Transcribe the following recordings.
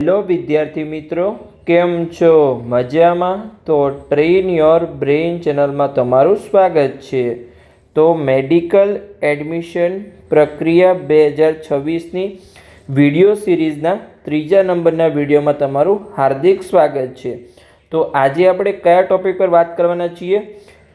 Hello વિદ્યાર્થી મિત્રો, કેમ છો? મજામાં? તો ટ્રેન યોર બ્રેઇન ચેનલમાં તમારું સ્વાગત છે. તો મેડિકલ એડમિશન પ્રક્રિયા બે હજાર છવ્વીસની વીડિયો સિરીઝના ત્રીજા નંબરના વિડીયોમાં તમારું હાર્દિક સ્વાગત છે. તો આજે આપણે કયા ટોપિક પર વાત કરવાના છીએ?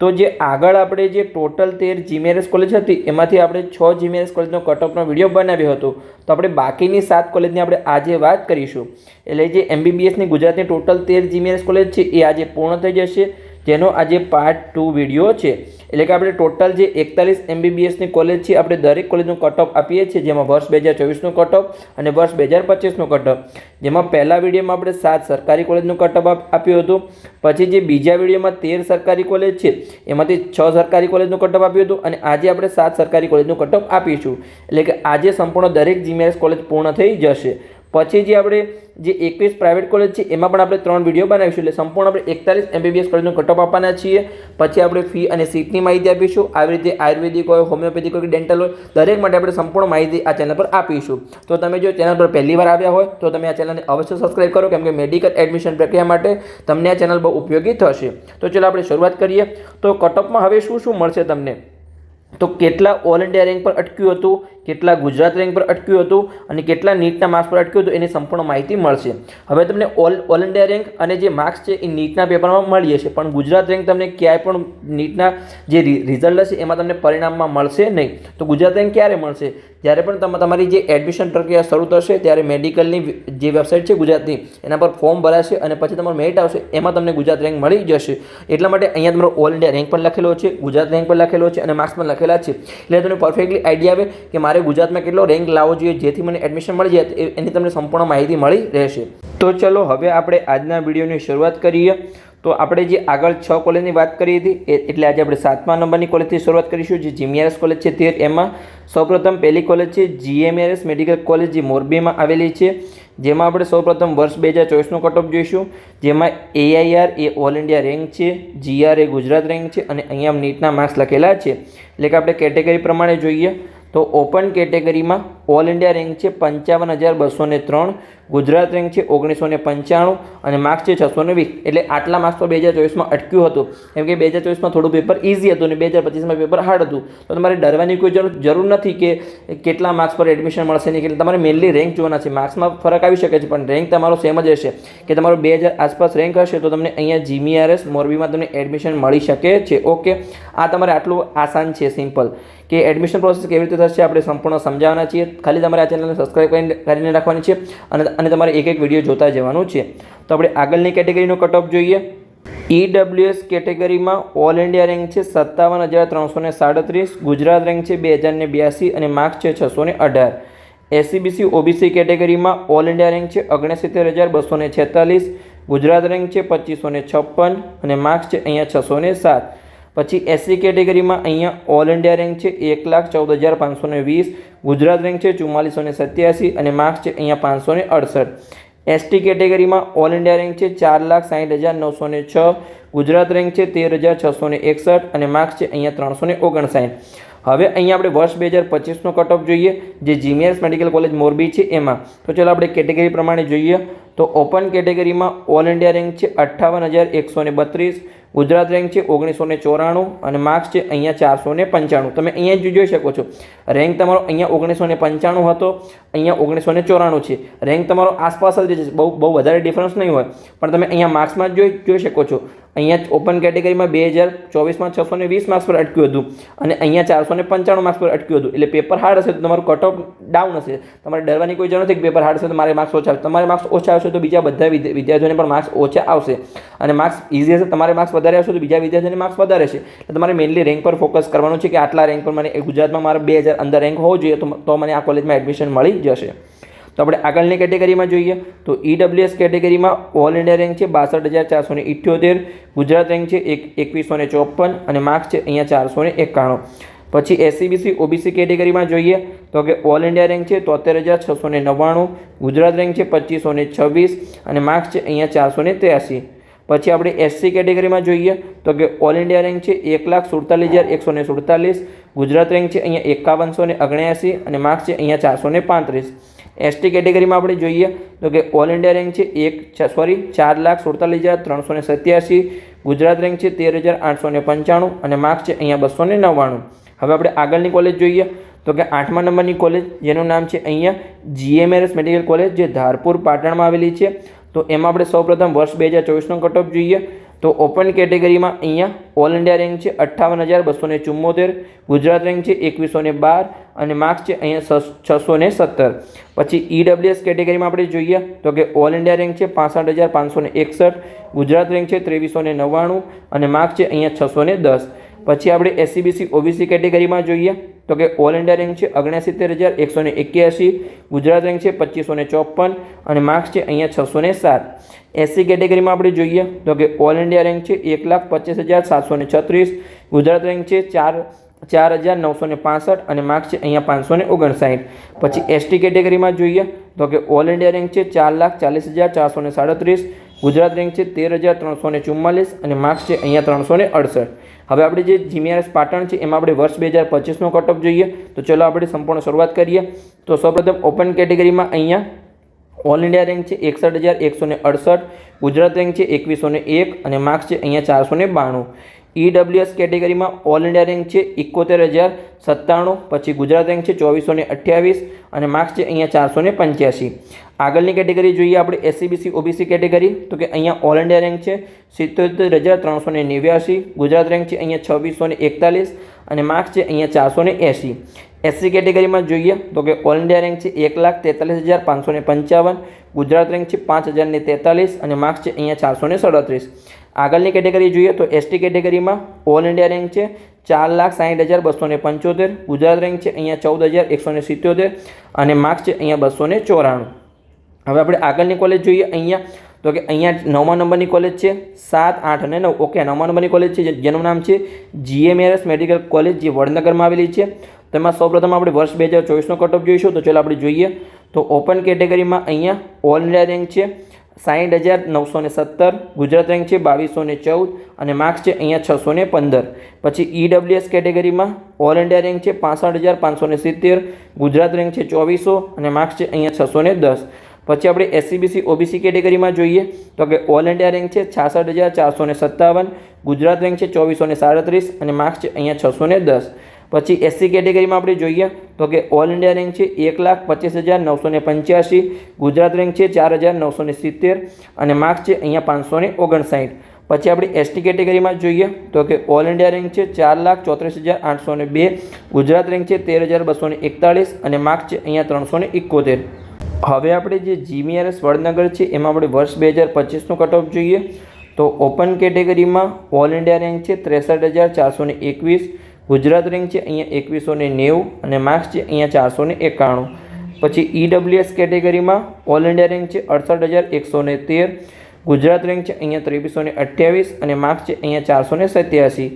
તો જે આગળ આપણે જે ટોટલ તેર જીમેરસ કોલેજ હતી, એમાંથી આપણે છ જીમેરસ કોલેજનો કટઓફનો વીડિયો બનાવ્યો હતો. તો આપણે બાકીની સાત કોલેજની આપણે આજે વાત કરીશું. એટલે જે એમબીબીએસની ગુજરાતની ટોટલ તેર જીમેરસ કોલેજ છે, એ આજે પૂર્ણ થઈ જશે. જેનો આજે પાર્ટ ટુ વીડિયો છે. એટલે કે આપણે ટોટલ જે એકતાલીસ એમબીબીએસની કોલેજ છે, આપણે દરેક કોલેજનું કટઓફ આપીએ છીએ, જેમાં વર્ષ બે હજાર ચોવીસનું કટઓફ અને વર્ષ બે હજાર પચીસનું કટઓફ જેમાં પહેલા વિડીયોમાં આપણે સાત સરકારી કોલેજનું કટઓફ આપ્યું હતું. પછી જે બીજા વિડીયોમાં તેર સરકારી કોલેજ છે, એમાંથી છ સરકારી કોલેજનું કટઓફ આપ્યું હતું અને આજે આપણે સાત સરકારી કોલેજનું કટઓફ આપીશું. એટલે કે આજે સંપૂર્ણ દરેક જીમેએસ કોલેજ પૂર્ણ થઈ જશે. પછી જે આપણે જે એકવીસ પ્રાઇવેટ કોલેજ છે, એમાં પણ આપણે ત્રણ વીડિયો બનાવીશું. એટલે સંપૂર્ણ આપણે એકતાલીસ એમબીબીએસ કોલેજનો કટઓફ આપવાના છીએ. પછી આપણે ફી અને સીટની માહિતી આપીશું. આવી રીતે આયુર્વેદિક હોય હોમિયોપેથિક હોય કે ડેન્ટલ હોય, દરેક માટે આપણે સંપૂર્ણ માહિતી આ ચેનલ પર આપીશું. તો તમે જો ચેનલ પર પહેલી વાર આવ્યા હોય, તો તમે આ ચેનલને અવશ્ય સબસ્ક્રાઇબ કરો, કેમ કે મેડિકલ એડમિશન પ્રક્રિયા માટે તમને આ ચેનલ બહુ ઉપયોગી થશે. તો ચલો આપણે શરૂઆત કરીએ. તો કટઓફમાં હવે શું શું મળશે તમને? તો કેટલા ઓલ ઇન્ડિયા રેન્ક પર અટક્યું હતું? કેટલા ગુજરાત રેન્ક પર અટક્યું હતું અને કેટલા નીટના માર્ક્સ પર અટક્યું હતું એની સંપૂર્ણ માહિતી મળશે. હવે તમને ઓલ ઓલ ઇન્ડિયા રેન્ક અને જે માર્ક્સ છે એ નીટના પેપરમાં મળી જશે પણ ગુજરાત રેન્ક તમને ક્યાંય પણ નીટના જે રિઝલ્ટ હશે એમાં તમને પરિણામમાં મળશે નહીં. તો ગુજરાત રેન્ક ક્યારે મળશે? જ્યારે પણ તમે તમારી જે એડમિશન પ્રક્રિયા શરૂ થશે, ત્યારે મેડિકલની જે વેબસાઇટ છે ગુજરાતની, એના પર ફોર્મ ભરાશે અને પછી તમારું મેરિટ આવશે, એમાં તમને ગુજરાત રેન્ક મળી જશે. એટલા માટે અહીંયા તમારો ઓલ ઇન્ડિયા રેન્ક પણ લખેલો છે, ગુજરાત રેન્ક પણ લખેલો છે અને માર્ક્સ પણ લખેલા છે. એટલે તમને પરફેક્ટલી આઈડિયા આવે કે મારે ગુજરાતમાં કેટલો રેન્ક લાવવો જોઈએ, જેથી મને એડમિશન મળી જાય એની તમને સંપૂર્ણ માહિતી મળી રહેશે. તો ચલો હવે આપણે આજના વિડીયોની શરૂઆત કરીએ. તો આપણે જે આગળ છ કોલેજની વાત કરી હતી એટલે આજે આપણે સાતમા નંબરની કોલેજથી શરૂઆત કરીશું, જે જીમીઆરએસ કોલેજ છે તે. એમાં સૌપ્રથમ પહેલી કોલેજ છે જીએમઆરએસ મેડિકલ કોલેજ જે મોરબીમાં આવેલી છે. જેમાં આપણે સૌપ્રથમ વર્ષ બે હજાર ચોવીસનું કટઓફ જોઈશું. જેમાં એઆઈઆર એ ઓલ ઇન્ડિયા રેન્ક છે જીઆર એ ગુજરાત રેન્ક છે, અને અહીંયા નીટના માર્ક્સ લખેલા છે. એટલે કે આપણે કેટેગરી પ્રમાણે જોઈએ. તો ઓપન કેટેગરીમાં ઓલ ઇન્ડિયા રેન્ક છે પંચાવન હજાર બસો ને ત્રણ ગુજરાત રેન્ક છે ઓગણીસો ને પંચાણું અને માર્ક્સ છે છસો ને વીસ. એટલે આટલા માર્ક્સ તો બે હજાર ચોવીસમાં અટક્યું હતું. કેમ કે બે હજાર ચોવીસમાં થોડું પેપર ઇઝી હતું અને બે હજાર પચીસમાં પેપર હાર્ડ હતું. તો તમારે ડરવાની કોઈ જરૂર નથી કે કેટલા માર્ક્સ પર એડમિશન મળશે નહીં એટલે તમારે મેઇનલી રેન્ક જોવાના છે. માર્ક્સમાં ફરક આવી શકે છે, પણ રેન્ક તમારો સેમ જ હશે કે તમારો બે હજાર આસપાસ રેન્ક હશે તો તમને અહીંયા જીમીઆરએસ મોરબીમાં તમને એડમિશન મળી શકે છે. ઓકે આ તમારે આટલું આસાન છે સિમ્પલ કે એડમિશન પ્રોસેસ કેવી રીતે થશે આપણે સંપૂર્ણ સમજાવવાના છીએ. ખાલી તમારે આ ચેનલને સબસ્ક્રાઈબ કરીને રાખવાની છે. અને અને તમારે એક એક વીડિયો જોતા જવાનું છે. તો આપણે આગળની કેટેગરીનો કટ જોઈએ. ઈડબ્લ્યુએસ કેટેગરીમાં ઓલ ઇન્ડિયા રેન્ક છે સત્તાવન હજાર ત્રણસો ને સાડત્રીસ, ગુજરાત રેન્ક છે બે હજાર ને બ્યાસી અને માર્ક્સ છે છસો ને અઢાર. એસસીબીસી ઓબીસી કેટેગરીમાં ઓલ ઇન્ડિયા રેન્ક છે ઓગણસિત્તેર હજાર બસો ને છેતાલીસ, ગુજરાત રેન્ક છે પચીસો ને છપ્પન અને માર્ક્સ છે અહીંયા છસો ને સાત. પછી એસસી કેટેગરીમાં અહીંયા ઓલ ઇન્ડિયા રેન્ક છે, એક લાખ ચૌદ હજાર પાંચસો ને વીસ. ગુજરાત રેન્ક છે, ચુમ્માલીસો ને સત્યાસી અને માર્ક્સ છે અહીંયા પાંચસો ને અડસઠ. એસટી કેટેગરીમાં ઓલ ઇન્ડિયા રેન્ક છે, ચાર લાખ સાઠ હજાર નવસો ને છ. ગુજરાત રેન્ક છે, તેર હજાર છસો ને એકસઠ અને માર્ક્સ છે અહીંયા ત્રણસો ને ઓગણસાઠ. હવે અહીંયા આપણે વર્ષ બે હજાર પચીસનો કટ ઓફ જોઈએ, જે જીમીએસ મેડિકલ કોલેજ મોરબી છે એમાં. તો ચાલો આપણે કેટેગરી પ્રમાણે જોઈએ. તો ઓપન કેટેગરીમાં ઓલ ઇન્ડિયા રેન્ક છે અઠ્ઠાવન હજાર એકસો ને બત્રીસ, ગુજરાત રેન્ક છે ઓગણીસો ને ચોરાણું અને માર્ક્સ છે અહીંયા ચારસો ને પંચાણું. તમે અહીંયા જ જોઈ શકો છો. રેન્ક તમારો અહીંયા ઓગણીસો ને પંચાણું હતો, અહીંયા ઓગણીસો ને ચોરાણું છે. રેન્ક તમારો આસપાસ જ છે બહુ બહુ વધારે ડિફરન્સ નહીં હોય. પણ તમે અહીંયા માર્ક્સમાં જોઈ જોઈ શકો છો. અહીંયા ઓપન કેટેગરીમાં બે હજાર ચોવીસમાં છસો ને વીસ માર્ક્સ પર અટક્યું હતું અને અહીંયા ચારસો ને પંચાણું માર્ક્સ પર અટક્યું હતું. એટલે પેપર હાર્ડ હશે તો તમારું કટ ડાઉન હશે. તમારે ડરવાની કોઈ જરૂર નથી કે પેપર હાર્ડ હશે તો મારે માર્ક્સ ઓછા આવશે તમારે માર્ક્સ ઓછા આવશે તો બીજા બધા વિદ્યાર્થીઓને પણ માર્ક્સ ઓછા આવશે. અને માર્ક્સ ઇઝી હશે, તમારે માર્ક્સ વધારે આવશે તો બીજા વિદ્યાર્થીઓને માર્ક્સ વધારે છે. એટલે તમારે મેઇનલી રેન્ક પર ફોકસ કરવાનું છે કે આટલા રેન્ક પર મને ગુજરાતમાં મારે બે હજાર અંદર રેન્ક હોવો જોઈએ તો મને આ કોલેજમાં એડમિશન મળી જશે. તો આપણે આગળની કેટેગરીમાં જોઈએ. તો ઈડબ્લ્યુએસ કેટેગરીમાં ઓલ ઇન્ડિયા રેન્ક છે બાસઠ હજાર ચારસો ઇઠ્યોતેર, ગુજરાત રેન્ક છે એક એકવીસો ચોપન અને માર્ક્સ છે અહીંયા ચારસો એકાણું. પછી એસસીબીસી ઓબીસી કેટેગરીમાં જોઈએ તો કે ઓલ ઇન્ડિયા રેન્ક છે તોતેર હજાર છસો ને નવ્વાણું, ગુજરાત રેન્ક છે પચીસો ને છવ્વીસ અને માર્ક્સ છે અહીંયા ચારસો ને ત્યાસી પછી આપણે એસસી કેટેગરીમાં જોઈએ તો કે ઓલ ઇન્ડિયા રેન્ક છે એક લાખ સુડતાલીસ હજાર એકસો ને સુડતાલીસ, ગુજરાત રેન્ક છે અહીંયા એકાવનસો ને અગણ્યાસી અને માર્ક્સ છે અહીંયા ચારસો ને પાંત્રીસ. એસટી કેટેગરીમાં આપણે જોઈએ તો કે ઓલ ઇન્ડિયા રેન્ક છે એક સોરી ચાર લાખ સુડતાલીસ હજાર ત્રણસો ને સત્યાસી, ગુજરાત રેન્ક છે તેર હજાર આઠસો ને પંચાણું અને માર્ક્સ છે અહીંયા બસો ને નવ્વાણું. હવે આપણે આગળની કોલેજ જોઈએ. તો કે આઠમા નંબરની કોલેજ જેનું નામ છે અહીંયા જીએમઆરએસ મેડિકલ કોલેજ જે ધારપુર પાટણમાં આવેલી છે. તો એમાં આપણે સૌપ્રથમ વર્ષ બે હજાર ચોવીસનો કટઓફ જોઈએ. તો ઓપન કેટેગરીમાં અહીંયા ઓલ ઇન્ડિયા રેન્ક છે અઠ્ઠાવન હજાર બસો ને ચુમ્મોતેર, ગુજરાત રેન્ક છે એકવીસો ને બાર, અને માર્ક્સ છે અહીંયા છસો ને સત્તર. પછી ઈડબ્લ્યુએસ કેટેગરીમાં આપણે જોઈએ. તો કે ઓલ ઇન્ડિયા રેન્ક છે પાસઠ હજાર પાંચસો ને એકસઠ, ગુજરાત રેન્ક છે ત્રેવીસો ને નવ્વાણું, અને માર્ક્સ છે અહીંયા છસો ને દસ. પછી આપણે એસસીબીસી ઓબીસી કેટેગરીમાં જોઈએ તો કે ઓલ ઇન્ડિયા રેન્ક છે ઓગણસિત્તેર હજાર એકસો ને એક્યાસી, ગુજરાત રેન્ક છે પચીસો ને ચોપન અને માર્ક્સ છે અહીંયા છસો ને સાત. એસસી કેટેગરીમાં આપણે જોઈએ તો કે ઓલ ઇન્ડિયા રેન્ક છે એક લાખ પચીસ હજાર સાતસો ને છત્રીસ, ગુજરાત રેન્ક છે ચાર ચાર હજાર નવસો ને પાસઠ અને માર્ક્સ છે અહીંયા પાંચસો ને ઓગણસાઠ. પછી એસટી કેટેગરીમાં જોઈએ તો કે ઓલ ઇન્ડિયા રેન્ક છે ચાર લાખ ચાલીસ હજાર ચારસો ને સાડત્રીસ ગુજરાત રેન્ક છે તેર હજાર ત્રણસો ને ચુમ્માલીસ અને માર્ક્સ છે અહીંયા ત્રણસો ને અડસઠ. હવે આપણે જે જીમીઆરએસ પાટણ છે, એમાં આપણે વર્ષ બે હજાર પચીસનો કટઅપ જોઈએ. તો ચલો આપણે સંપૂર્ણ શરૂઆત કરીએ. તો સૌપ્રથમ ઓપન કેટેગરીમાં અહીંયા ઓલ ઇન્ડિયા રેન્ક છે એકસઠ હજાર એકસો ને અડસઠ, ગુજરાત રેન્ક છે એકવીસો એક અને માર્ક્સ છે અહીંયા ચારસો બાણું. ઈડબ્લ્યુએસ કેટેગરીમાં ઓલ ઇન્ડિયા રેન્ક છે, એકોતેર હજાર સત્તાણું, પછી ગુજરાત રેન્ક છે, ચોવીસો ને અઠ્યાવીસ અને માર્ક્સ છે અહીંયા ચારસો ને પંચ્યાસી. આગળની કેટેગરી જોઈએ આપણે એસસીબીસી ઓબીસી કેટેગરી. તો કે અહીંયા ઓલ ઇન્ડિયા રેન્ક છે સિત્તોતેર હજાર ત્રણસો ને નેવ્યાસી. ગુજરાત રેન્ક છે અહીંયા છવ્વીસો ને એકતાલીસ અને માર્ક્સ છે અહીંયા ચારસો ને એંસી. એસસી કેટેગરીમાં જોઈએ તો કે ઓલ ઇન્ડિયા રેન્ક છે એક લાખ તેતાલીસ હજાર પાંચસો ને પંચાવન, ગુજરાત રેન્ક છે પાંચ હજાર ને તેતાલીસ અને માર્ક્સ છે અહીંયા ચારસો ને સડત્રીસ. આગળની કેટેગરી જોઈએ તો એસટી કેટેગરીમાં ઓલ ઇન્ડિયા રેન્ક છે ચાર લાખ સાઠ હજાર બસો ને પંચોતેર, ગુજરાત રેન્ક છે અહીંયા ચૌદ હજાર એકસો ને સિત્યોતેર અને માર્ક્સ છે અહીંયા બસો ને ચોરાણું. હવે આપણે આગળની કોલેજ જોઈએ અહીંયા તો કે અહીંયા નવમા નંબરની કોલેજ છે સાત, આઠ અને નવ. ઓકે નવમા નંબરની કોલેજ છે જેનું નામ છે જીએમએરએસ મેડિકલ કોલેજ જે વડનગરમાં આવેલી છે. તેમાં સૌપ્રથમ આપણે વર્ષ બે હજાર ચોવીસનો કટઓફ જોઈશું. તો ચાલો આપણે જોઈએ. તો ઓપન કેટેગરીમાં અહીંયા ઓલ ઇન્ડિયા રેન્ક છે સાઠ હજાર નવસો ને સત્તર, ગુજરાત રેન્ક છે બાવીસો ને ચૌદ અને માર્ક્સ છે અહીંયા છસો ને પંદર. પછી ઈડબ્લ્યુએસ કેટેગરીમાં ઓલ ઇન્ડિયા રેન્ક છે પાસઠ હજાર પાંચસો ને સિત્તેર, ગુજરાત રેન્ક છે ચોવીસો અને માર્ક્સ છે અહીંયા છસો ને દસ. પછી આપણે એસસીબીસી ઓબીસી કેટેગરીમાં જોઈએ. તો કે ઓલ ઇન્ડિયા રેન્ક છે છાસઠ હજાર ચારસો ને સત્તાવન, ગુજરાત રેન્ક છે ચોવીસો ને સાડત્રીસ અને માર્ક્સ છે અહીંયા છસો ને દસ. પછી એસસી કેટેગરીમાં આપણે જોઈએ તો કે ઓલ ઇન્ડિયા રેન્ક છે એક લાખ પચીસ હજાર નવસો ને પંચ્યાસી, ગુજરાત રેન્ક છે ચાર હજાર નવસો ને સિત્તેર અને માર્ક્સ છે અહીંયા પાંચસો ને ઓગણસાઠ. પછી આપણે એસટી કેટેગરીમાં જોઈએ તો કે ઓલ ઇન્ડિયા રેન્ક છે ચાર લાખ ચોત્રીસ હજાર આઠસો ને બે, ગુજરાત રેન્ક છે તેર હજાર બસો ને એકતાળીસ અને માર્ક્સ છે અહીંયા ત્રણસો ને એકોતેર. હવે આપણે જે જીમીઆરએસ વડનગર છે એમાં આપણે વર્ષ બે હજાર પચીસનું કટઓફ જોઈએ તો ઓપન કેટેગરીમાં ઓલ ઇન્ડિયા રેન્ક છે ત્રેસઠ હજાર ચારસો ને એકવીસ ગુજરાત રેન્ક છે અહીંયા એકવીસો ને નેવું અને માર્ક્સ છે અહીંયા ચારસો ને એકાણું. પછી ઈડબ્લ્યુએસ કેટેગરીમાં ઓલ ઇન્ડિયા રેન્ક છે અડસઠ હજાર એકસો ને તેર. ગુજરાત રેન્ક છે અહીંયા ત્રેવીસો ને અઠ્યાવીસ અને માર્ક્સ છે અહીંયા ચારસો ને સત્યાસી.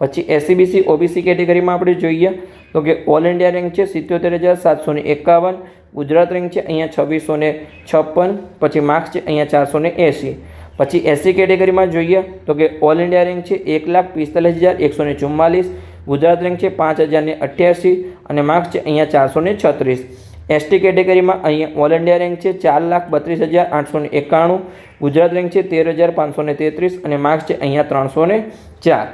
પછી એસસીબીસી, ઓબીસી કેટેગરીમાં આપણે જોઈએ તો કે ઓલ ઇન્ડિયા રેન્ક છે સિત્યોતેર હજાર સાતસો ને એકાવન. ગુજરાત રેન્ક છે અહીંયા છવ્વીસો ને છપ્પન. પછી માર્ક્સ છે અહીંયા ચારસો ને એંસી પછી એસસી કેટેગરીમાં જોઈએ તો કે ઓલ ઇન્ડિયા રેન્ક છે એક લાખ પિસ્તાલીસ હજાર એકસો ને ચુમ્માલીસ. ગુજરાત રેન્ક છે પાંચ હજારની અઠ્યાસી અને માર્ક્સ છે અહીંયા ચારસો ને છત્રીસ. એસટી કેટેગરીમાં અહીંયા ઓલ ઇન્ડિયા રેન્ક છે ચાર લાખ બત્રીસ હજાર આઠસો ને એકાણું. ગુજરાત રેન્ક છે તેર હજાર પાંચસો ને તેત્રીસ અને માર્ક્સ છે અહીંયા ત્રણસો ને ચાર.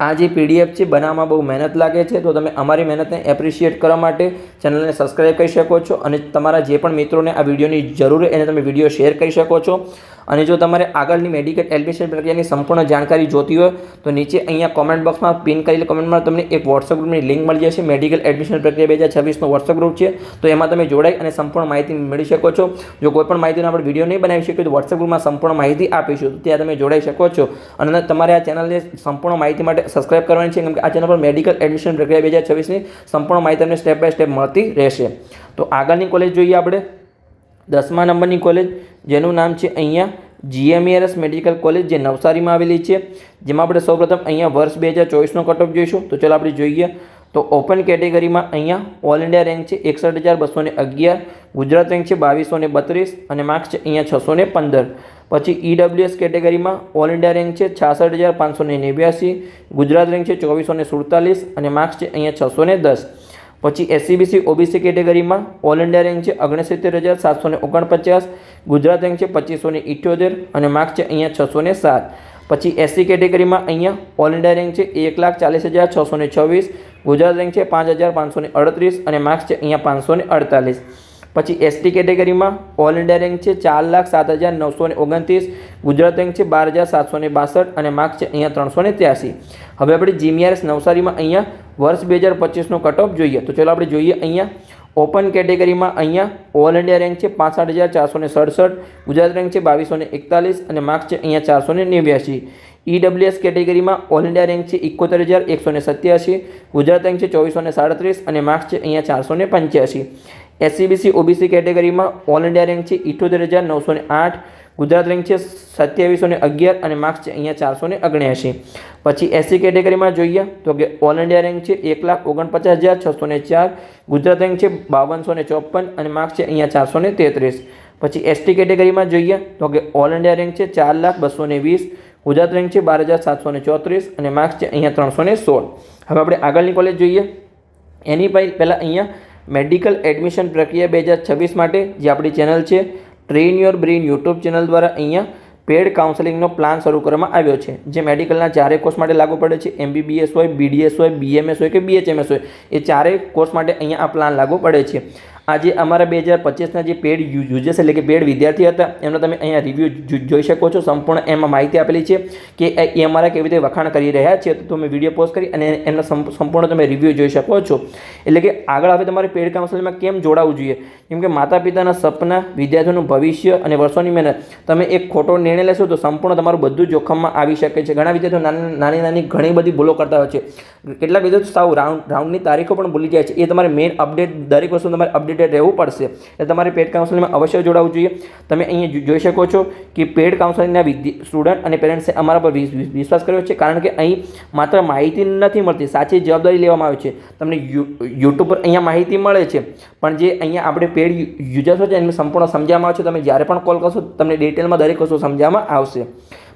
આ જે પીડીએફ છે બનાવવામાં બહુ મહેનત લાગે છે, તો તમે અમારી મહેનતને એપ્રિશિએટ કરવા માટે ચેનલને સબસ્ક્રાઈબ કરી શકો છો અને તમારા જે પણ મિત્રોને આ વિડીયોની જરૂર હોય એને તમે વીડિયો શેર કરી શકો છો. અને જો તમારે આગળની મેડિકલ એડમિશન પ્રક્રિયાની સંપૂર્ણ જાણકારી જોતી હોય, તો નીચે અહીંયા કોમેન્ટ બોક્સમાં પિન કરેલી કોમેન્ટમાં તમને એક વોટ્સઅપ ગ્રુપની લિંક મળી જશે. મેડિકલ એડમિશન પ્રક્રિયા બે હજાર છવ્વીસનો વોટ્સઅપ ગ્રુપ છે. તો એમાં તમે જોડાઈ અને સંપૂર્ણ માહિતી મેળવી શકો છો. જો કોઈ પણ માહિતીનો આપણે વીડિયો નહીં બનાવી શકીએ તો વોટ્સઅપ ગ્રુપમાં સંપૂર્ણ માહિતી આપીશું. તો ત્યાં તમે જોડાઈ શકો છો. અને તમારે આ ચેનલને સંપૂર્ણ માહિતી માટે સબસ્ક્રાઇબ કરવાની છે, કેમ કે આ ચેનલ પર મેડિકલ એડમિશન પ્રક્રિયા બે હજાર છવ્વીસની સંપૂર્ણ માહિતી તમને સ્ટેપ બાય સ્ટેપ મળતી રહેશે. તો આગળની કોલેજ જોઈએ આપણે. દસમા નંબરની કોલેજ જેનું નામ છે અહીંયા જીએમઈઆરએસ મેડિકલ કોલેજ જે નવસારીમાં આવેલી છે. જેમાં આપણે સૌપ્રથમ અહીંયા વર્ષ બે હજાર ચોવીસનો કટઓફ જોઈશું. તો ચાલો આપણે જોઈએ. તો ઓપન કેટેગરીમાં અહીંયા ઓલ ઇન્ડિયા રેન્ક છે એકસઠ હજાર બસો ને અગિયાર, ગુજરાત રેન્ક છે બાવીસો ને બત્રીસ અને માર્ક્સ છે અહીંયા છસો ને પંદર. પછી ઈડબ્લ્યુએસ કેટેગરીમાં ઓલ ઇન્ડિયા રેન્ક છે છાસઠ હજાર પાંચસો ને નેવ્યાસી, ગુજરાત રેન્ક છે ચોવીસો સુડતાલીસ અને માર્ક્સ છે અહીંયા છસો ને દસ. પછી એસસીબીસી ઓબીસી કેટેગરીમાં ઓલ ઇન્ડિયા રેન્ક છે ઓગણસિત્તેર હજાર સાતસો ને ઓગણપચાસ, ગુજરાત રેન્ક છે પચીસો ને ઇઠ્યોતેર અને માર્ક છે અહીંયા છસો ને સાત. પછી એસસી કેટેગરીમાં અહીંયા ઓલ ઇન્ડિયા રેન્ક છે એક લાખ ચાલીસ હજાર છસો ને છવ્વીસ, ગુજરાત રેન્ક છે પાંચ હજાર પાંચસો ને અડત્રીસ અને માર્ક્સ છે અહીંયા પાંચસો ને અડતાલીસ. પછી એસટી કેટેગરીમાં ઓલ ઇન્ડિયા રેન્ક છે ચાર લાખ સાત હજાર નવસો ને ઓગણત્રીસ. ગુજરાત રેન્ક છે બાર હજાર સાતસો ને બાસઠ અને માર્ક્સ છે અહીંયા ત્રણસો ને ત્યાસી. હવે આપણે જીમીઆરએસ નવસારીમાં અહીંયા વર્ષ બે હજાર પચીસનો કટ ઓફ જોઈએ. તો ચલો આપણે જોઈએ અહીંયા. ઓપન કેટેગરીમાં અહીંયા ઓલ ઇન્ડિયા રેન્ક છે પાસઠ હજાર ચારસો ને સડસઠ. ગુજરાત રેન્ક છે બાવીસો ને એકતાલીસ અને માર્ક્સ છે અહીંયા ચારસો ને નેવ્યાસી. ઈડબ્લ્યુએસ કેટેગરીમાં ઓલ ઇન્ડિયા રેન્ક છે એકોતેર હજાર એકસો ને સત્યાસી. ગુજરાત રેન્ક છે ચોવીસો ને સાડત્રીસ અને માર્ક્સ છે અહીંયા ચારસો ને પંચ્યાસી. એસસીબીસી ઓબીસી કેટેગરીમાં ઓલ ઇન્ડિયા રેન્ક છે ઇઠોતેર હજાર નવસો ને આઠ, ગુજરાત રેન્ક છે સત્યાવીસો ને અગિયાર અને માર્ક્સ છે અહીંયા ચારસો ને ઓગણ્યાસી પછી એસસી કેટેગરીમાં જોઈએ તો કે ઓલ ઇન્ડિયા રેન્ક છે એક લાખ ઓગણપચાસ હજાર છસો ને ચાર, ગુજરાત રેન્ક છે બાવનસો ને ચોપન અને માર્ક્સ છે અહીંયા ચારસો ને તેત્રીસ. પછી એસટી કેટેગરીમાં જોઈએ તો કે ઓલ ઇન્ડિયા રેન્ક છે ચાર લાખ બસો ને વીસ, ગુજરાત રેન્ક છે બાર હજાર સાતસો ને ચોત્રીસ અને માર્ક્સ છે અહીંયા ત્રણસો ને સોળ. હવે આપણે આગળની કોલેજ જોઈએ. એની પહેલાં અહીંયા મેડિકલ એડમિશન પ્રક્રિયા બે હજાર છવ્વીસ માટે, જે આપણી ચેનલ છે train your brain YouTube channel દ્વારા અહીંયા પેડ કાઉન્સેલિંગનો પ્લાન શરૂ કરવામાં આવ્યો છે, જે મેડિકલના ચારેય કોર્સ માટે લાગુ પડે છે, એમબીબીએસ હોય, બીડીએસ હોય, બીએમએસ હોય કે બીએચએમએસ હોય, એ ચારેય કોર્સ માટે અહીંયા આ પ્લાન લાગુ પડે છે. આજે અમારા બે હજાર પચીસના જે પેડ યુઝર્સ એટલે કે પેડ વિદ્યાર્થી હતા, એમનો તમે અહીંયા રિવ્યૂ જોઈ શકો છો. સંપૂર્ણ એમાં માહિતી આપેલી છે કે એ અમારા કેવી રીતે વખાણ કરી રહ્યા છે. તો તમે વીડિયો પોસ્ટ કરી અને એમનો સંપૂર્ણ તમે રિવ્યૂ જોઈ શકો છો. એટલે કે આગળ હવે તમારે પેડ કાઉન્સેલિંગમાં કેમ જોડાવવું જોઈએ? કેમ કે માતા પિતાના સપના, વિદ્યાર્થીઓનું ભવિષ્ય અને વર્ષોની મહેનત, તમે એક ખોટો નિર્ણય લેશો તો સંપૂર્ણ તમારું બધું જોખમમાં આવી શકે છે. ઘણા વિદ્યાર્થીઓ નાની નાની ઘણી બધી ભૂલો કરતા હોય છે. કેટલાક વિદ્યાર્થીઓ સાવ રાઉન્ડ, રાઉન્ડની તારીખો પણ ભૂલી જાય છે. એ તમારે મેઇન અપડેટ દરેક વસ્તુ તમારે અપડેટેડ રહેવું પડશે. એટલે તમારે પેડ કાઉન્સેલિંગમાં અવશ્ય જોડાવું જોઈએ. તમે અહીંયા જોઈ શકો છો કે પેડ કાઉન્સેલિંગના સ્ટુડન્ટ અને પેરેન્ટ્સે અમારા પર વિશ્વાસ કર્યો છે. કારણ કે અહીં માત્ર માહિતી નથી મળતી, સાચી જવાબદારી લેવામાં આવે છે. તમને યુટ્યુબ પર અહીંયા માહિતી મળે છે. પણ જે અહીંયા આપણે પેડ યુઝર્સ હોય છે, એમને સંપૂર્ણ સમજાવવામાં આવે છે. તમે જ્યારે પણ કોલ કરશો, તમને ડિટેલમાં દરેક વસ્તુ સમજાવવામાં આવશે.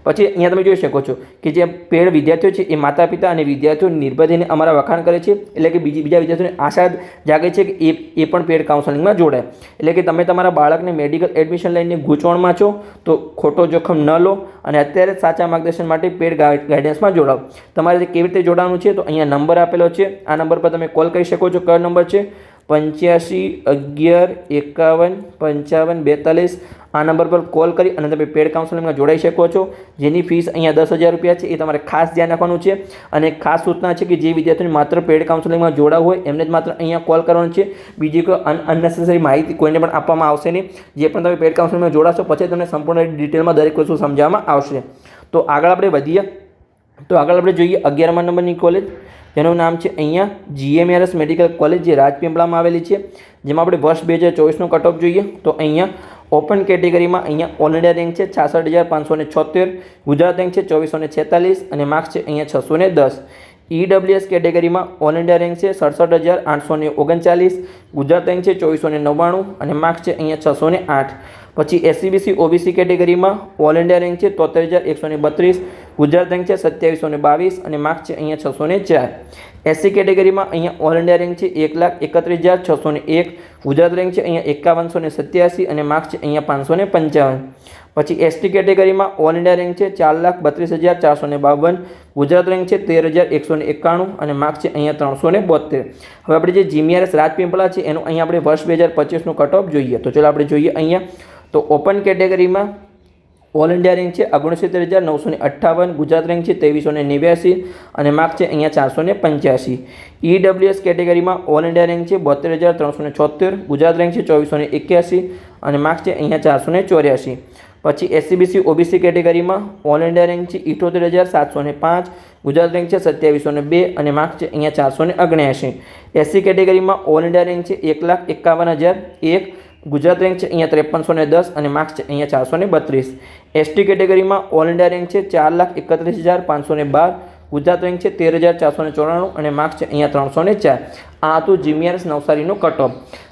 પછી અહીંયા તમે જોઈ શકો છો કે જે પેડ વિદ્યાર્થીઓ છે એ માતા પિતા અને વિદ્યાર્થીઓ નિર્ભય અમારા વખાણ કરે છે. એટલે કે બીજી બીજા વિદ્યાર્થીઓને આશા જાગે છે કે એ એ પણ પેડ કાઉન્સેલિંગમાં જોડાય. એટલે કે તમે તમારા બાળકને મેડિકલ એડમિશન લઈને ગૂંચવણમાં છો તો ખોટો જોખમ ન લો અને અત્યારે સાચા માર્ગદર્શન માટે પેડ ગાઈડન્સમાં જોડાઓ તમારે કેવી રીતે જોડાવાનું છે તો અહીંયા નંબર આપેલો છે. આ નંબર પર તમે કોલ કરી શકો છો. કયો નંબર છે? પંચ્યાસી, અગિયાર, એકાવન, પંચાવન, બેતાલીસ આ નંબર પર કોલ કરી અને તમે પેડ કાઉન્સેલિંગમાં જોડાઈ શકો છો. જેની ફીસ અહીંયા દસ હજાર રૂપિયા છે, એ તમારે ખાસ ધ્યાન રાખવાનું છે. અને ખાસ સૂચના છે કે જે વિદ્યાર્થીઓને માત્ર પેડ કાઉન્સેલિંગમાં જોડાવું હોય, એમને જ માત્ર અહીંયા કોલ કરવાનો છે. બીજી કોઈ અનનેસેસરી માહિતી કોઈને પણ આપવામાં આવશે નહીં. જે પણ તમે પેડ કાઉન્સેલિંગમાં જોડાશો, પછી તમને સંપૂર્ણ ડિટેલમાં દરેક વસ્તુ સમજાવવામાં આવશે. તો આગળ આપણે વધીએ. તો આગળ આપણે જોઈએ અગિયારમા નંબરની કોલેજ જેનું નામ છે અહીંયા જીએમઆરએસ મેડિકલ કોલેજ, જે રાજપીપળામાં આવેલી છે. જેમાં આપણે વર્ષ બે હજાર ચોવીસનો કટ ઓફ જોઈએ. તો અહીંયા ઓપન કેટેગરીમાં અહીંયા ઓલ ઇન્ડિયા રેન્ક છે, છાસઠ હજાર પાંચસો ને છોતેર ગુજરાત રેન્ક છે, ચોવીસો ને છેતાલીસ. અને માર્ક્સ છે અહીંયા છસો ને દસ. ઈડબ્લ્યુએસ કેટેગરીમાં ઓલ ઇન્ડિયા રેન્ક છે સડસઠ હજાર આઠસો ને ઓગણચાલીસ, ગુજરાત રેન્ક છે ચોવીસો ને નવ્વાણું અને માર્ક્સ છે અહીંયા છસો ને આઠ. પછી એસસીબીસી ઓબીસી કેટેગરીમાં ઓલ ઇન્ડિયા રેન્ક છે તોતેર હજાર એકસો ને બત્રીસ, ગુજરાત રેન્ક છે સત્યાવીસો ને બાવીસ અને માર્ક્સ છે અહીંયા છસો ને ચાર. એસસી કેટેગરીમાં અહીંયા ઓલ ઇન્ડિયા રેન્ક છે એક લાખ એકત્રીસ હજાર છસો ને એક, ગુજરાત રેન્ક છે અહીંયા એકાવનસો ને સત્યાસી અને માર્ક્સ છે અહીંયા પાંચસો ને પંચાવન. પછી એસટી કેટેગરીમાં ઓલ ઇન્ડિયા રેન્ક છે ચાર લાખ બત્રીસ હજાર ચારસો ને બાવન. ગુજરાત રેન્ક છે તેર હજાર એકસો ને એકાણું અને માર્ક્સ છે અહીંયા ત્રણસો ને બોતેર હવે આપણે જે જીમીઆરએસ રાજપીપળા છે એનું અહીંયા આપણે વર્ષ બે હજાર પચીસનું કટ ઓફ જોઈએ. તો ચાલો આપણે જોઈએ અહીંયા. તો ઓપન કેટેગરીમાં ઓલ ઇન્ડિયા રેન્ક છે ઓગણસિત્તેર હજાર નવસો ને અઠ્ઠાવન. ગુજરાત રેન્ક છે ત્રેવીસો ને નેવ્યાસી અને માર્ક છે અહીંયા ચારસો ને પંચ્યાસી. ઈડબ્લ્યુએસ કેટેગરીમાં ઓલ ઇન્ડિયા રેન્ક છે બોતેર હજાર ત્રણસો ને છોતેર ગુજરાત રેન્ક છે ચોવીસો ને એક્યાસી અને માર્ક છે અહીંયા ચારસો ને ચોર્યાસી. પછી એસસીબીસી ઓબીસી કેટેગરીમાં ઓલ ઇન્ડિયા રેન્ક છે ઇઠોતેર હજાર સાતસો ને પાંચ, ગુજરાત રેન્ક છે સત્યાવીસો ને બે અને માર્ક છે અહીંયા ચારસો ને ઓગણ્યાસી એસસી કેટેગરીમાં ઓલ ઇન્ડિયા રેન્ક છે એક લાખ એકાવન હજાર એક, ગુજરાત રેન્ક છે અહીંયા ત્રેપનસો ને દસ અને માર્ક્સ છે અહીંયા ચારસો ને બત્રીસ. એસટી કેટેગરીમાં ઓલ ઇન્ડિયા રેન્ક છે ચાર લાખ એકત્રીસ હજાર પાંચસો ને બાર ગુજરાત રેન્ક છે તેર હજાર ચારસો ને ચોરાણું અને માર્ક્સ છે અહીંયા ત્રણસો ને ચાર. આ હતું જીમીઆરએસ નવસારીનો કટ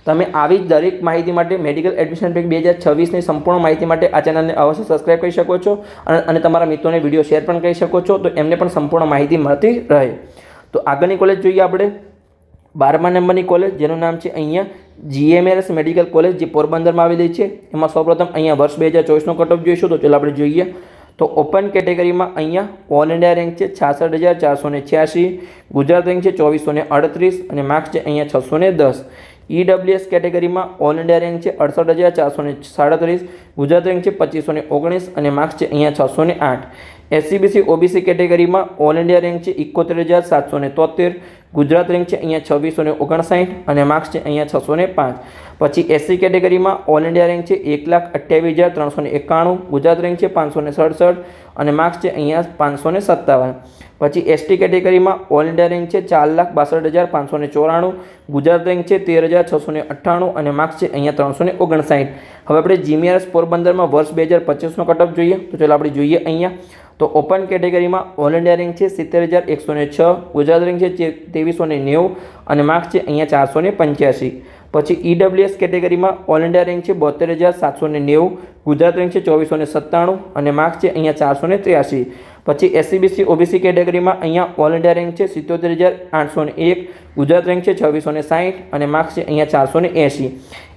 તમે આવી જ દરેક માહિતી માટે મેડિકલ એડમિશન બેંક બે હજાર છવ્વીસની સંપૂર્ણ માહિતી માટે આ ચેનલને અવશ્ય સબસ્ક્રાઇબ કરી શકો છો અને તમારા મિત્રોને વીડિયો શેર પણ કરી શકો છો, તો એમને પણ સંપૂર્ણ માહિતી મળતી રહે. તો આગળની કોલેજ જોઈએ આપણે. બારમા નંબરની કોલેજ જેનું નામ છે અહીંયા જીએમએરએસ મેડિકલ કોલેજ જે પોરબંદરમાં આવેલી છે. એમાં સૌપ્રથમ અહીંયા વર્ષ બે હજાર ચોવીસનો કટઓફ જોઈશું, તો ચાલો આપણે જોઈએ. તો ઓપન કેટેગરીમાં અહીંયા ઓલ ઇન્ડિયા રેન્ક છે છાસઠ હજાર ચારસો છ્યાસી, ગુજરાત રેન્ક છે ચોવીસો ને અડત્રીસ અને માર્ક્સ છે અહીંયા છસો ને દસ. ઈડબ્લ્યુએસ કેટેગરીમાં ઓલ ઇન્ડિયા રેન્ક છે અડસઠ હજાર ચારસો ને સાડત્રીસ, ગુજરાત રેન્ક છે પચીસો ઓગણીસ અને માર્ક્સ છે અહીંયા છસો ને આઠ. એસસીબીસી ઓબીસી કેટેગરીમાં ઓલ ઇન્ડિયા રેન્ક છે ઇકોતેર હજાર સાતસો ને તોતેર ગુજરાત રેન્ક છે અહીંયા છવ્વીસો ને ઓગણસાઠ અને માર્ક્સ છે અહીંયા છસો ને પાંચ. પછી એસસી કેટેગરીમાં ઓલ ઇન્ડિયા રેન્ક છે એક લાખ અઠ્યાવીસ હજાર ત્રણસો ને એકાણું. ગુજરાત રેન્ક છે પાંચસો ને સડસઠ અને માર્ક્સ છે અહીંયા પાંચસો ને સત્તાવન. પછી એસટી કેટેગરીમાં ઓલ ઇન્ડિયા રેન્ક છે ચાર લાખ બાસઠ હજાર પાંચસો ને ચોરાણું. ગુજરાત રેન્ક છે તેર હજાર છસો ને અઠ્ઠાણું અને માર્ક્સ છે અહીંયા ત્રણસો ને ઓગણસાઠ. હવે આપણે જીમીઆરએસ પોરબંદરમાં વર્ષ બે હજાર પચીસનો કટઅપ જોઈએ. તો ચાલો આપણે જોઈએ અહીંયા. તો ઓપન કેટેગરીમાં ઓલ ઇન્ડિયા રેન્ક છે સિત્તેર હજાર એકસો ને છ. ગુજરાત રેન્ક છે ત્રેવીસો ને નેવું અને માર્ક્સ છે અહીંયા ચારસો ને પંચ્યાસી. પછી ઈડબ્લ્યુએસ કેટેગરીમાં ઓલ ઇન્ડિયા રેન્ક છે બોતેર હજાર સાતસો ને નેવું, ગુજરાત રેન્ક છે ચોવીસો ને સત્તાણું અને માર્ક્સ છે અહીંયા ચારસો ને ત્ર્યાસી. પછી એસસીબીસી ઓબીસી કેટેગરીમાં અહીંયા ઓલ ઇન્ડિયા રેન્ક છે સિત્તોતેર હજાર આઠસો ને એક, ગુજરાત રેન્ક છે છવ્વીસો ને સાઠ અને માર્ક્સ છે અહીંયા ચારસો ને એંશી.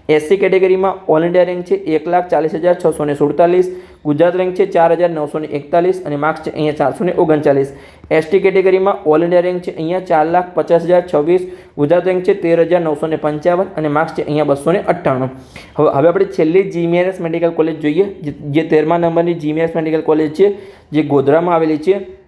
એસસી કેટેગરીમાં ઓલ ઇન્ડિયા રેન્ક છે એક લાખ ચાલીસ હજાર છસો ને સુડતાલીસ, ગુજરાત રેન્ક છે ચાર હજાર નવસો ને એકતાલીસ અને માર્ક્સ છે અહીંયા ચારસો ને ઓગણચાલીસ. એસટી કેટેગરીમાં ઓલ ઇન્ડિયા રેન્ક છે અહીંયા ચાર લાખ પચાસ હજાર છવ્વીસ, ગુજરાત રેન્ક છે તેર હજાર નવસો ને પંચાવન અને માર્ક્સ છે અહીંયા બસો ને અઠ્ઠાણું. હવે હવે આપણે છેલ્લી જીમીઆરએસ મેડિકલ કોલેજ જોઈએ, જે- તેરમા નંબરની જીમીઆરએસ મેડિકલ કોલેજ છે, જે ગોધરામાં આવેલી છે.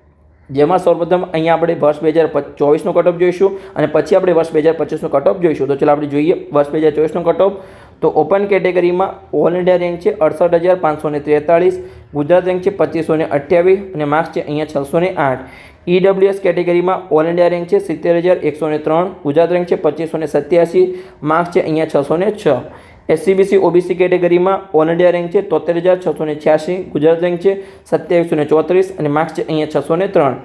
જેમાં સૌપ્રથમ અહીંયા આપણે વર્ષ બે હજાર ચોવીસનો કટઓફ જોઈશું અને પછી આપણે વર્ષ બે હજાર પચીસનો કટઓફ જોઈશું. તો ચાલો આપણે જોઈએ વર્ષ બે હજાર ચોવીસનો કટઓફ તો ઓપન કેટેગરીમાં ઓલ ઇન્ડિયા રેન્ક છે અડસઠ હજાર પાંચસો ને તેતાળીસ ગુજરાત રેન્ક છે પચીસો ને અઠ્યાવીસ અને માર્ક્સ છે અહીંયા છસો ને આઠ. ઈડબ્લ્યુએસ કેટેગરીમાં ઓલ ઇન્ડિયા રેન્ક છે સિત્તેર હજાર એકસો ને ત્રણ, ગુજરાત રેન્ક છે પચીસો ને સત્યાસી માર્ક્સ છે અહીંયા છસો ને છ. એસસીબીસી ઓબીસી કેટેગરીમાં ઓલ ઇન્ડિયા રેન્ક છે, તોતેર હજાર છસો ને છ્યાસી, ગુજરાત રેન્ક છે, સત્યાવીસો ને ચોત્રીસ અને માર્ક્સ છે અહીંયા છસો ને ત્રણ.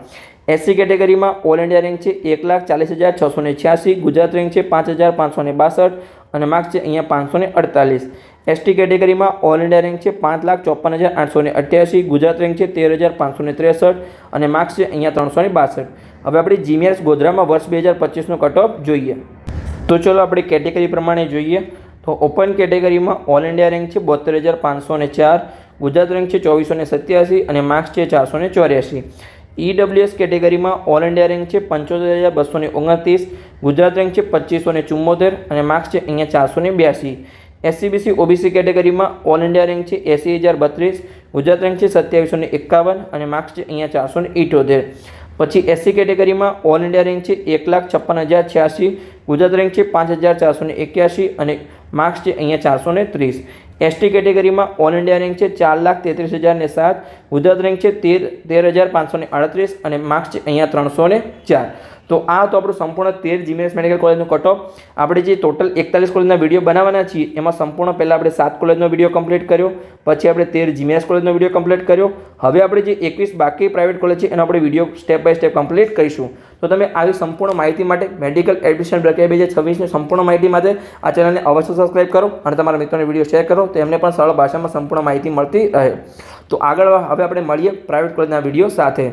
એસસી કેટેગરીમાં ઓલ ઇન્ડિયા રેન્ક છે એક લાખ ચાલીસ હજાર છસો ને છ્યાસી, ગુજરાત રેન્ક છે, પાંચ હજાર પાંચસો ને બાસઠ અને માર્ક્સ છે અહીંયા પાંચસો ને અડતાલીસ. એસટી કેટેગરીમાં ઓલ ઇન્ડિયા રેન્ક છે, પાંચ લાખ ચોપન હજાર આઠસો ને અઠ્યાસી, ગુજરાત રેન્ક છે, તેર હજાર પાંચસો ને ત્રેસઠ અને માર્ક્સ છે અહીંયા ત્રણસો ને બાસઠ. હવે આપણે જીમીએસ ગોધરામાં વર્ષ બે હજાર પચીસનો કટઓફ જોઈએ. તો ચલો આપણે કેટેગરી પ્રમાણે જોઈએ. તો ઓપન કેટેગરીમાં ઓલ ઇન્ડિયા રેન્ક છે બોતેર હજાર પાંચસો ને ચાર, ગુજરાત રેન્ક છે ચોવીસો ને સત્યાસી અને માર્ક્સ છે ચારસો ને ચોર્યાસી. ઈડબ્લ્યુએસ કેટેગરીમાં ઓલ ઇન્ડિયા રેન્ક છે પંચોતેર હજાર બસો ને ઓગણત્રીસ, ગુજરાત રેન્ક છે પચીસો ને ચુમ્મોતેર અને માર્ક્સ છે અહીંયા ચારસો ને બ્યાસી. એસસીબીસી ઓબીસી કેટેગરીમાં ઓલ ઇન્ડિયા રેન્ક છે એંસી હજાર બત્રીસ, ગુજરાત રેન્ક છે સત્યાવીસો ને એકાવન અને માર્ક્સ છે અહીંયા ચારસો ને ઇઠોતેર. પછી એસસી કેટેગરીમાં ઓલ ઇન્ડિયા રેન્ક છે એક લાખ છપ્પન હજાર છ્યાસી, ગુજરાત રેન્ક છે પાંચ હજાર ચારસો ને એક્યાસી અને માર્ક્સ છે અહીંયા ચારસો ને ત્રીસ. એસટી કેટેગરીમાં ઓલ ઇન્ડિયા રેન્ક છે ચાર લાખ તેત્રીસ હજાર ને સાત. ગુજરાત રેન્ક છે તેર તેર હજાર પાંચસો ને આડત્રીસ અને માર્ક્સ છે અહીંયા ત્રણસો ને ચાર. તો આ તો આપણું સંપૂર્ણ તેર જીમેસ મેડિકલ કોલેજનો કટ આપણે જે ટોટલ એકતાલીસ કોલેજના વીડિયો બનાવવાના છીએ, એમાં સંપૂર્ણ પહેલાં આપણે સાત કોલેજનો વીડિયો કમ્પ્લીટ કર્યો, પછી આપણે તેર જીમેસ કોલેજનો વીડિયો કમ્પ્લીટ કર્યો. હવે આપણે જે એકવીસ બાકી પ્રાઇવેટ કોલેજ છે, એનો આપણે video step by step complete કરીશું. તો તમે આવી સંપૂર્ણ માહિતી માટે મેડિકલ એડમિશન પ્રક્રિયા બે હજાર છવ્વીસની સંપૂર્ણ માહિતી માટે આ ચેનલને અવશ્ય સબસ્ક્રાઇબ કરો અને તમારા મિત્રોને વીડિયો શેર કરો, તો એમને પણ સરળ ભાષામાં સંપૂર્ણ માહિતી મળતી રહે. તો આગળ હવે આપણે મળીએ પ્રાઇવેટ કોલેજના વીડિયો સાથે.